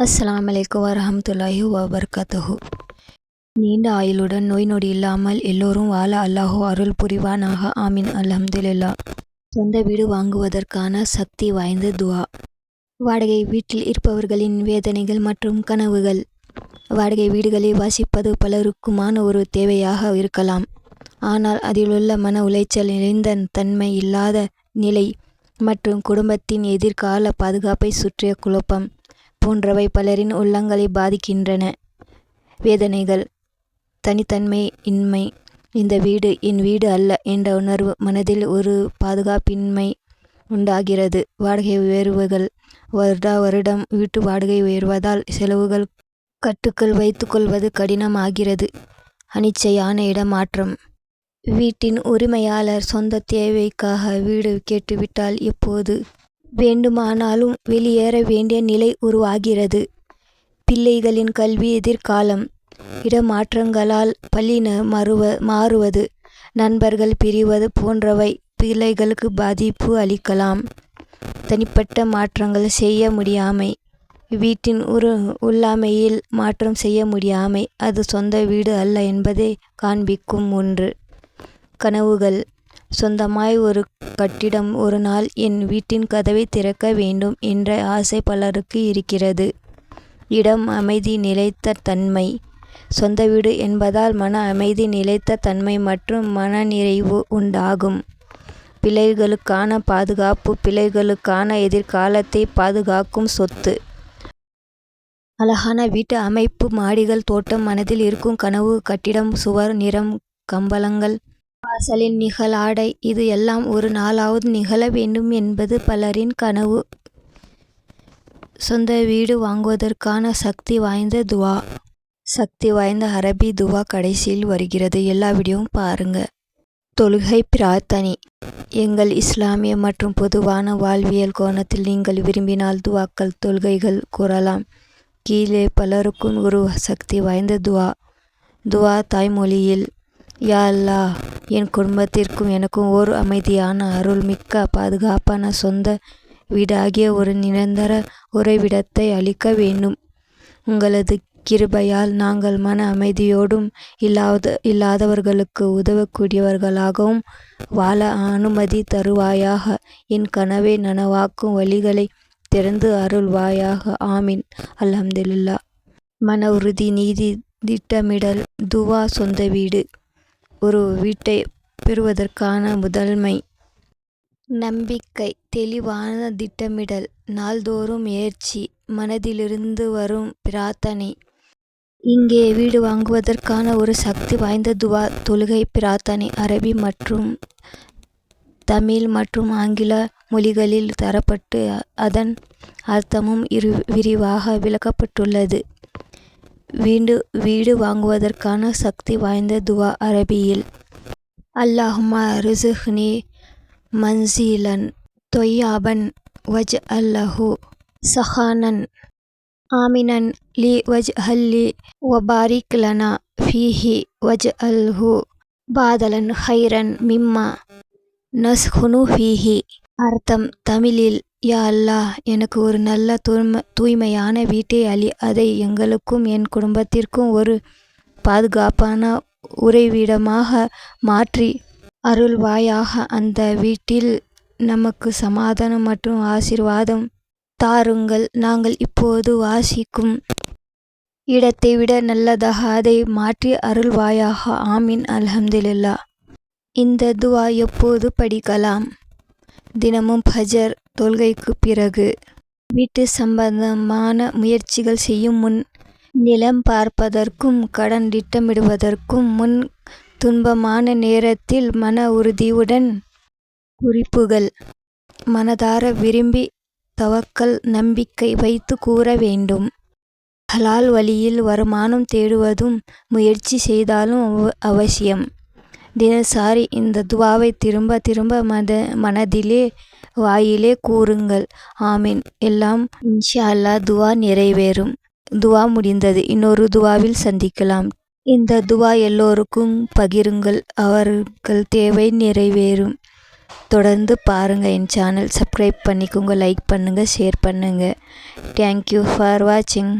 அஸ்லாம் வலைக்கம் வரமத்துல்லாஹி வபர்கத்தஹு. நீண்ட ஆயுளுடன் நோய் நொடி இல்லாமல் எல்லோரும் வாழ அல்லாஹோ அருள் புரிவானாக. ஆமீன். அலமதுல்லா சொந்த வீடு வாங்குவதற்கான சக்தி வாய்ந்த துவா. வாடகை வீட்டில் இருப்பவர்களின் வேதனைகள் மற்றும் கனவுகள். வாடகை வீடுகளில் வாசிப்பது பலருக்குமான ஒரு தேவையாக இருக்கலாம். ஆனால் அதிலுள்ள மன உளைச்சல் நிறைந்த தன்மை இல்லாத நிலை மற்றும் குடும்பத்தின் எதிர்கால பாதுகாப்பை சுற்றிய குழப்பம். போன்றவை பலரின் உள்ளங்களை பாதிக்கின்றன. வேதனைகள் தனித்தன்மை இன்மை இந்த வீடு என் வீடு அல்ல என்ற உணர்வு மனதில் ஒரு பாதுகாப்பின்மை உண்டாகிறது. வாடகை உயர்வுகள் வருடா வருடம் வீட்டு வாடகை உயர்வதால் செலவுகள் கட்டுக்குள் வைத்துக்கொள்வது கடினமாகிறது. அனிச்சையான இடமாற்றம். வீட்டின் உரிமையாளர் சொந்த தேவைக்காக வீடு கேட்டுவிட்டால் இப்போது வேண்டுமானாலும் வெளியேற வேண்டிய நிலை உருவாகிறது. பிள்ளைகளின் கல்வி எதிர்காலம். இடமாற்றங்களால் பள்ளி மறுவ மாறுவது நண்பர்கள் பிரிவது போன்றவை பிள்ளைகளுக்கு பாதிப்பு அளிக்கலாம். தனிப்பட்ட மாற்றங்கள் செய்ய முடியாமை. வீட்டின் உரு உள்ளாமையில் மாற்றம் செய்ய முடியாமை. அது சொந்த வீடு அல்ல என்பதை காண்பிக்கும் ஒன்று. கனவுகள். சொந்தமாய் ஒரு கட்டிடம் ஒரு நாள் என் வீட்டின் கதவை திறக்க வேண்டும் என்ற ஆசை பலருக்கு இருக்கிறது. இடம் அமைதி நிலைத்த தன்மை. சொந்த வீடு என்பதால் மன அமைதி நிலைத்த தன்மை மற்றும் மனநிறைவு உண்டாகும். பிள்ளைகளுக்கான பாதுகாப்பு பிள்ளைகளுக்கான எதிர்காலத்தை பாதுகாக்கும் சொத்து. அழகான வீட்டு அமைப்பு மாடிகள் தோட்டம் மனதில் இருக்கும் கனவு கட்டிடம் சுவர் நிறம் கம்பளங்கள் வாசலின் நிகழாடை இது எல்லாம் ஒரு நாளாவது நிகழ வேண்டும் என்பது பலரின் கனவு. சொந்த வீடு வாங்குவதற்கான சக்தி வாய்ந்த துவா. சக்தி வாய்ந்த அரபி துவா கடைசியில் வருகிறது. எல்லா வீடியோவும் பாருங்க. தொழுகை பிரார்த்தனை. எங்கள் இஸ்லாமிய மற்றும் பொதுவான வாழ்வியல் கோணத்தில் நீங்கள் விரும்பினால் துவாக்கள் தொழுகைகள் கூறலாம். கீழே பலருக்கும் ஒரு சக்தி வாய்ந்த துவா. துவா தாய்மொழியில் யா அல்லா என் குடும்பத்திற்கும் எனக்கும் ஓர் அமைதியான அருள் மிக்க பாதுகாப்பான சொந்த வீடாகிய ஒரு நிரந்தர உறைவிடத்தை அளிக்க வேண்டும். உங்களது கிருபையால் நாங்கள் மன அமைதியோடும் இல்லாத இல்லாதவர்களுக்கு உதவக்கூடியவர்களாகவும் வாழ அனுமதி தருவாயாக. என் கனவை நனவாக்கும் வழிகளை திறந்து அருள்வாயாக. ஆமீன். அல்ஹம்துலில்லா மன உறுதி நீதி திட்டமிடல் துவா சொந்த வீடு. ஒரு வீட்டை பெறுவதற்கான முதன்மை. நம்பிக்கை தெளிவான திட்டமிடல் நாள்தோறும் முயற்சி மனதிலிருந்து வரும் பிரார்த்தனை. இங்கே வீடு வாங்குவதற்கான ஒரு சக்தி வாய்ந்த துவா தொழுகை பிரார்த்தனை அரபி மற்றும் தமிழ் மற்றும் ஆங்கில மொழிகளில் தரப்பட்டு அதன் அர்த்தமும் இரு விரிவாக விளக்கப்பட்டுள்ளது. வீடு வீடு வாங்குவதற்கான சக்தி வாய்ந்த துவா அரபியில். அல்லாஹுமா ரிசுஹ்னி மன்சீலன் தொய்யாபன் வஜ் அல்லஹு சஹானன் ஆமினன் லி வஜ் ஹல்லி ஒபாரிக் லனா ஃபீஹி வஜ் அல்ஹு பாதலன் ஹைரன் மிம்மா நஸ்ஹுனு ஃபீஹி அர்த்தம் தமிழில் யா அல்லாஹ் எனக்கு ஒரு நல்ல தூய்மை தூய்மையான வீட்டை அளி அதை எங்களுக்கும் என் குடும்பத்திற்கும் ஒரு பாதுகாப்பான உறைவிடமாக மாற்றி அருள்வாயாக. அந்த வீட்டில் நமக்கு சமாதானம் மற்றும் ஆசீர்வாதம் தாருங்கள். நாங்கள் இப்போது வாசிக்கும் இடத்தை விட நல்லதாக அதை மாற்றி அருள்வாயாக. ஆமீன். அல்ஹம்துலில்லா இந்த துவா எப்போது படிக்கலாம்? தினமும் ஃபஜர் தொல்கைக்கு பிறகு வீட்டு சம்பந்தமான முயற்சிகள் செய்யும் முன் நிலம் பார்ப்பதற்கும் கடன் திட்டமிடுவதற்கும் முன் துன்பமான நேரத்தில் மன உறுதியுடன் குறிப்புகள் மனதார விரும்பி தவக்கல் நம்பிக்கை வைத்து கூற வேண்டும். ஹலால் வழியில் வருமானம் தேடுவதும் முயற்சி செய்தாலும் அவசியம். தினசாரி இந்த துவாவை திரும்ப திரும்ப மத மனதிலே வாயிலே கூறுங்கள். ஆமீன். எல்லாம் இன்ஷா அல்லா துவா நிறைவேறும். துவா முடிந்தது. இன்னொரு துவாவில் சந்திக்கலாம். இந்த துவா எல்லோருக்கும் பகிருங்கள். அவர்கள் தேவை நிறைவேறும். தொடர்ந்து பாருங்கள் என் சேனல் சப்ஸ்கிரைப் பண்ணிக்கோங்க லைக் பண்ணுங்கள் ஷேர் பண்ணுங்கள் தேங்க்யூ ஃபார் வாட்சிங்